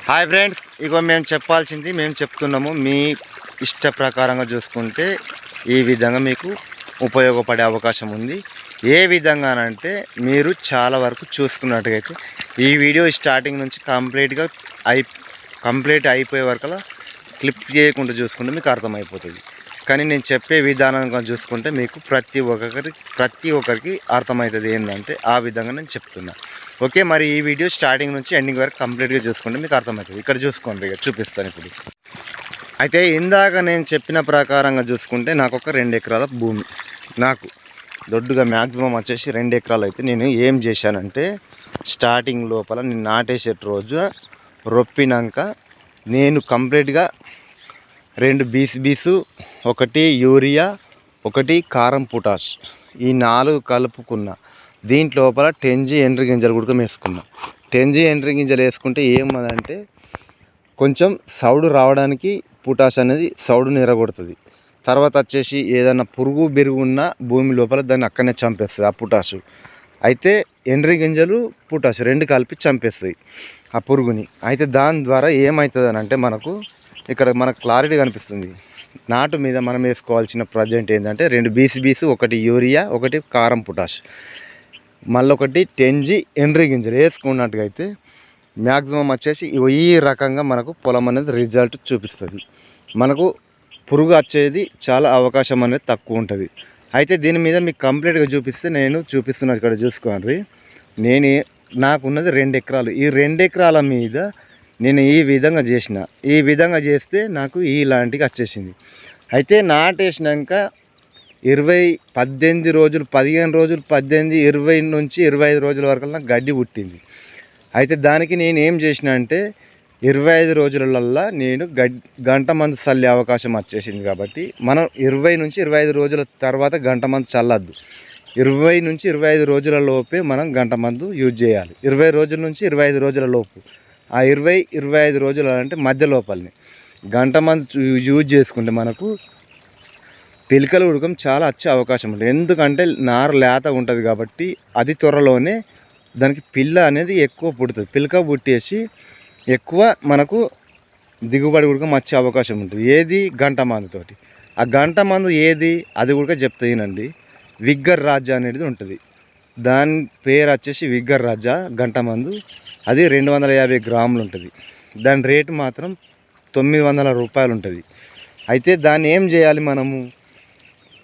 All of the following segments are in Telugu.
హాయ్ ఫ్రెండ్స్ ఇగో మేము చెప్పాల్సింది మేము చెప్తున్నాము మీ ఇష్ట ప్రకారంగా చూసుకుంటే ఈ విధంగా మీకు ఉపయోగపడే అవకాశం ఉంది. ఏ విధంగానంటే మీరు చాలా వరకు చూసుకున్నట్టుగైతే ఈ వీడియో స్టార్టింగ్ నుంచి కంప్లీట్గా అయి కంప్లీట్ అయిపోయే వరకు క్లిప్ చేయకుండా చూసుకుంటే మీకు అర్థమైపోతుంది. కానీ నేను చెప్పే విధానం చూసుకుంటే మీకు ప్రతి ఒక్కరికి ప్రతి ఒక్కరికి అర్థమవుతుంది ఏంటంటే ఆ విధంగా నేను చెప్తున్నా. ఓకే మరి ఈ వీడియో స్టార్టింగ్ నుంచి ఎండింగ్ వరకు కంప్లీట్గా చూసుకుంటే మీకు అర్థమవుతుంది. ఇక్కడ చూసుకోండి ఇక చూపిస్తాను ఇప్పుడు. అయితే ఇందాక నేను చెప్పిన ప్రకారంగా చూసుకుంటే నాకు ఒక రెండు ఎకరాల భూమి నాకు దొడ్డుగా మ్యాక్సిమం వచ్చేసి రెండు ఎకరాలు అయితే నేను ఏం చేశానంటే స్టార్టింగ్ లోపల నేను నాటేసే రోజు రొప్పినాక నేను కంప్లీట్గా రెండు బీస్ బీసు ఒకటి యూరియా ఒకటి కారం పొటాష్. ఈ నాలుగు కలుపుకున్న దీంట్ లోపల టెన్జీ ఎండ్రి గింజలు కూడా వేసుకున్నాం. టెన్జీ ఎండ్రి గింజలు వేసుకుంటే ఏమదంటే కొంచెం సౌడు రావడానికి పొటాష్ అనేది సౌడు నిరగొడుతుంది. తర్వాత వచ్చేసి ఏదైనా పురుగు బెరుగు ఉన్న భూమి లోపల దాన్ని అక్కడనే చంపేస్తుంది ఆ పొటాషు. అయితే ఎండ్రి గింజలు పొటాష్ రెండు కలిపి చంపేస్తాయి ఆ పురుగుని. అయితే దాని ద్వారా ఏమవుతుంది అంటే మనకు ఇక్కడ మనకు క్లారిటీ కనిపిస్తుంది. నాటు మీద మనం వేసుకోవాల్సిన ప్రజెంట్ ఏంటంటే రెండు బీసీబీస్ ఒకటి యూరియా ఒకటి కారం పొటాష్. మళ్ళీ ఒకటి టెన్జీ ఎండ్రీ గింజలు వేసుకున్నట్టుగా అయితే మ్యాక్సిమం వచ్చేసి ఈ రకంగా మనకు పొలం అనేది రిజల్ట్ చూపిస్తుంది. మనకు పురుగు వచ్చేది చాలా అవకాశం అనేది తక్కువ ఉంటుంది. అయితే దీని మీద మీకు కంప్లీట్గా చూపిస్తే నేను చూపిస్తున్నాను ఇక్కడ చూసుకోండి. నేను నాకున్నది రెండు ఎకరాలు. ఈ రెండు ఎకరాల మీద నేను ఈ విధంగా చేసిన ఈ విధంగా చేస్తే నాకు ఇలాంటివి వచ్చేసింది. అయితే నాటేసినాక ఇరవై పద్దెనిమిది రోజులు పదిహేను రోజులు పద్దెనిమిది ఇరవై నుంచి ఇరవై ఐదు రోజుల వరకు నాకు గడ్డి పుట్టింది. అయితే దానికి నేను ఏం చేసిన అంటే ఇరవై ఐదు రోజులల్లా నేను గడ్ గంట మందు చల్లే అవకాశం వచ్చేసింది కాబట్టి మనం ఇరవై నుంచి ఇరవై ఐదు రోజుల తర్వాత గంట మందు చల్లద్దు. ఇరవై నుంచి ఇరవై ఐదు రోజుల లోపే మనం గంట మందు యూజ్ చేయాలి. ఇరవై రోజుల నుంచి ఇరవై ఐదు రోజుల లోపు. ఆ ఇరవై ఇరవై ఐదు రోజులు అంటే మధ్య లోపలిని. గంట మందు యూజ్ చేసుకుంటే మనకు పిలకలు ఉడకం చాలా వచ్చే అవకాశం ఉంటుంది. ఎందుకంటే నార లేత ఉంటుంది కాబట్టి అది త్వరలోనే దానికి పిల్ల అనేది ఎక్కువ పుడుతుంది. పిలక పుట్టేసి ఎక్కువ మనకు దిగుబడి ఉడకం వచ్చే అవకాశం ఉంటుంది. ఏది? గంట మందుతోటి ఆ గంట మందు ఏది? అది కూడా చెప్తాయినండి విగ్గర్ రాజా అనేది ఉంటుంది. దాని పేరు వచ్చేసి విగ్గర్ రాజా గంట మందు. అది రెండు వందల యాభై గ్రాములు ఉంటుంది దాని రేటు మాత్రం తొమ్మిది వందల రూపాయలు ఉంటుంది అయితే దాన్ని ఏం చేయాలి మనము?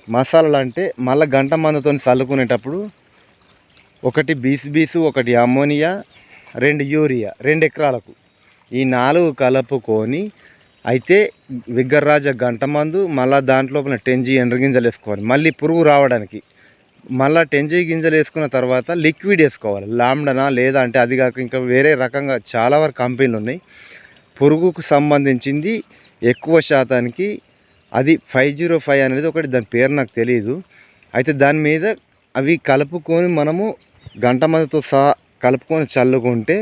మసాలాలు అంటే మళ్ళీ గంట మందుతో చల్లుకునేటప్పుడు ఒకటి బీసు బీసు ఒకటి అమ్మోనియా రెండు యూరియా రెండు ఎకరాలకు ఈ నాలుగు కలుపుకొని అయితే విగ్గర్రాజ గంట మందు మళ్ళీ దాంట్లోపల టెంజీ ఎండ్రగింజలు వేసుకోవాలి. మళ్ళీ పురుగు రావడానికి మళ్ళీ టెంజీ గింజలు వేసుకున్న తర్వాత లిక్విడ్ వేసుకోవాలి. లామ్డనా లేదా అంటే అది కాక ఇంకా వేరే రకంగా చాలా వరకు కంపెనీలు ఉన్నాయి. పురుగుకు సంబంధించింది ఎక్కువ శాతానికి అది ఫైవ్ జీరో ఫైవ్ అనేది ఒకటి దాని పేరు నాకు తెలియదు అయితే దాని మీద అవి కలుపుకొని మనము గంట మందితో సహా కలుపుకొని చల్లుకుంటే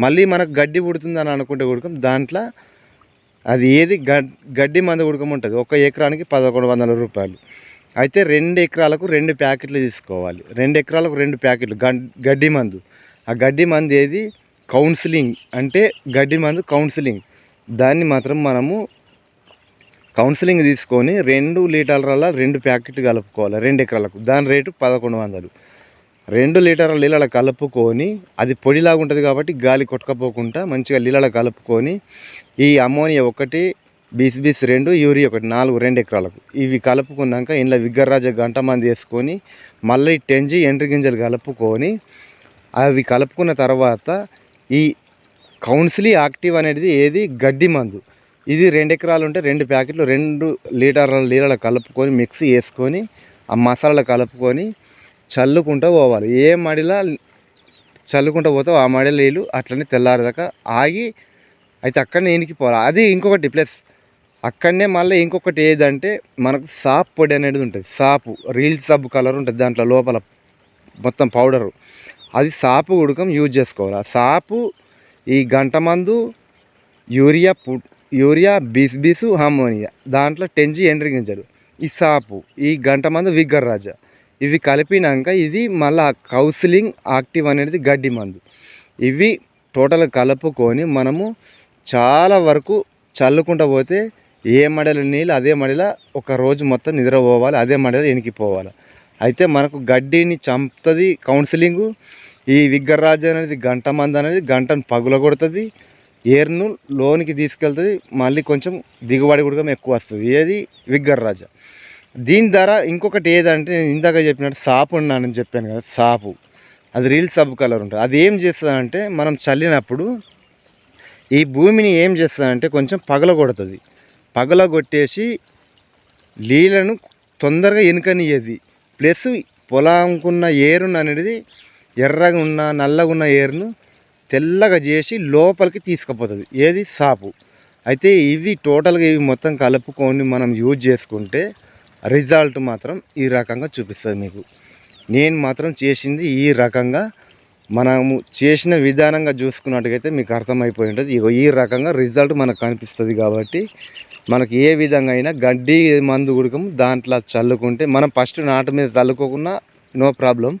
మళ్ళీ మనకు గడ్డి పుడుతుందని అనుకుంటే ఉడకం దాంట్లో అది ఏది గడ్డి మందు ఉడకం ఉంటుంది ఒక ఎకరానికి పదకొండు వందల రూపాయలు. అయితే రెండు ఎకరాలకు రెండు ప్యాకెట్లు తీసుకోవాలి. రెండు ఎకరాలకు రెండు ప్యాకెట్లు. గడ్డి మందు. ఆ గడ్డి మందు ఏది? కౌన్సిలింగ్. అంటే గడ్డి మందు కౌన్సిలింగ్. దాన్ని మాత్రం మనము కౌన్సిలింగ్ తీసుకొని రెండు లీటర్ల రెండు ప్యాకెట్లు కలుపుకోవాలి రెండు ఎకరాలకు. దాని రేటు పదకొండు వందలు. రెండు లీటర్ల నీళ్ళ కలుపుకొని అది పొడిలాగా ఉంటుంది కాబట్టి గాలి కొట్టుకపోకుండా మంచిగా నీళ్ళ కలుపుకొని ఈ అమోనియా ఒకటి బీస్ బీస్ రెండు యూరియా ఒకటి నాలుగు రెండు ఎకరాలకు. ఇవి కలుపుకున్నాక ఇంట్లో విగ్గర్రాజ గంట మంది వేసుకొని మళ్ళీ టెంజి ఎండ్రి గింజలు కలుపుకొని అవి కలుపుకున్న తర్వాత ఈ కౌన్సిలీ యాక్టివ్ అనేది ఏది? గడ్డి మందు. ఇది రెండు ఎకరాలు ఉంటే రెండు ప్యాకెట్లు రెండు లీటర్ల నీళ్ళ కలుపుకొని మిక్సీ వేసుకొని ఆ మసాలా కలుపుకొని చల్లుకుంటూ పోవాలి. ఏ మడిలా చల్లుకుంటూ పోతావు ఆ మడిలో నీళ్ళు అట్లనే తెల్లారిదాకా ఆగి అయితే అక్కడనే పోవాలి అది ఇంకొకటి ప్లస్ అక్కడనే మళ్ళీ ఇంకొకటి ఏదంటే మనకు సాప్ పొడి అనేది ఉంటుంది. సాపు రీల్ సబ్ కలర్ ఉంటుంది దాంట్లో లోపల మొత్తం పౌడరు. అది సాపు ఉడకం యూజ్ చేసుకోవాలి. ఆ సాపు ఈ గంట మందు యూరియా యూరియా బీస్ బీసు హార్మోనియా దాంట్లో టెంజి ఎండ్రి గింజలు ఈ సాపు ఈ గంట మందు విగ్గర్ రాజా. ఇవి కలిపినాక ఇది మళ్ళీ కౌన్సిలింగ్ యాక్టివ్ అనేది గడ్డి మందు. ఇవి టోటల్ కలుపుకొని మనము చాలా వరకు చల్లుకుంటూ పోతే ఏ మడల నీళ్ళు అదే మడిలో ఒక రోజు మొత్తం నిద్రపోవాలి అదే మడిలో ఎనికిపోవాలి అయితే మనకు గడ్డిని చంపుతుంది కౌన్సిలింగు. ఈ విగ్గర్రాజు అనేది గంట మంది అనేది గంటను పగుల కొడుతుంది ఏర్ను లోనికి తీసుకెళ్తుంది. మళ్ళీ కొంచెం దిగుబడి కూడా ఎక్కువ వస్తుంది. ఏది? విగ్గర్రాజ దీని ధర ఇంకొకటి ఏదంటే నేను ఇందాక చెప్పినట్టు సాపు ఉన్నానని చెప్పాను కదా సాపు. అది రీల్ సబ్ కలర్ ఉంటుంది. అది ఏం చేస్తుందంటే మనం చల్లినప్పుడు ఈ భూమిని ఏం చేస్తుందంటే కొంచెం పగలగొడుతుంది. పగలగొట్టేసి పగల కొట్టేసి నీళ్ళను తొందరగా ఎనుకనియ్యది. ప్లస్ పొలంకున్న ఏరును అనేది ఎర్రగా ఉన్న నల్లగా ఉన్న ఏరును తెల్లగా చేసి లోపలికి తీసుకుపోతుంది. ఏది? సాపు. అయితే ఇవి టోటల్గా ఇవి మొత్తం కలుపుకొని మనం యూజ్ చేసుకుంటే రిజల్ట్ మాత్రం ఈ రకంగా చూపిస్తుంది మీకు. నేను మాత్రం చేసింది ఈ రకంగా మనము చేసిన విధానంగా చూసుకున్నట్టుగైతే మీకు అర్థమైపోయి ఉంటుంది. ఇగో ఈ రకంగా రిజల్ట్ మనకు కనిపిస్తుంది కాబట్టి మనకి ఏ విధంగా అయినా గడ్డి మందు గుడకము దాంట్లో చల్లుకుంటే మనం ఫస్ట్ నాటు మీద చల్లుకోకుండా నో ప్రాబ్లం.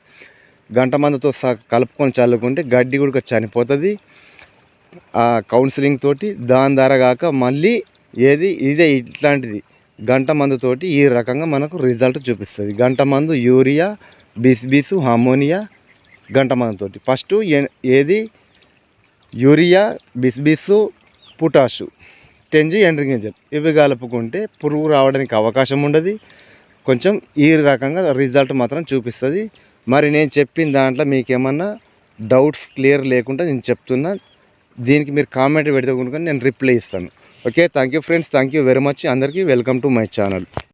గంట మందుతో కలుపుకొని చల్లుకుంటే గడ్డి కూడా చనిపోతుంది. ఆ కౌన్సిలింగ్ తోటి దాని ద్వారా కాక మళ్ళీ ఏది ఇదే ఇట్లాంటిది గంట మందుతోటి ఈ రకంగా మనకు రిజల్ట్ చూపిస్తుంది. గంట మందు యూరియా బిస్బిసు హార్మోనియా గంట మందుతోటి ఫస్ట్ ఏది? యూరియా బిస్బిసు పొటాషు. టెంజి ఎండ్రింగింజల్. ఇవి కలుపుకుంటే పురుగు రావడానికి అవకాశం ఉండదు. కొంచెం ఈ రకంగా రిజల్ట్ మాత్రం చూపిస్తుంది. మరి నేను చెప్పిన దాంట్లో మీకేమన్నా డౌట్స్ క్లియర్ లేకుండా నేను చెప్తున్నా. దీనికి మీరు కామెంట్ పెడితే కనుక నేను రిప్లై ఇస్తాను. Okay? Thank you friends. Thank you very much. అందరికీ వెల్కమ్ టు మై ఛానల్.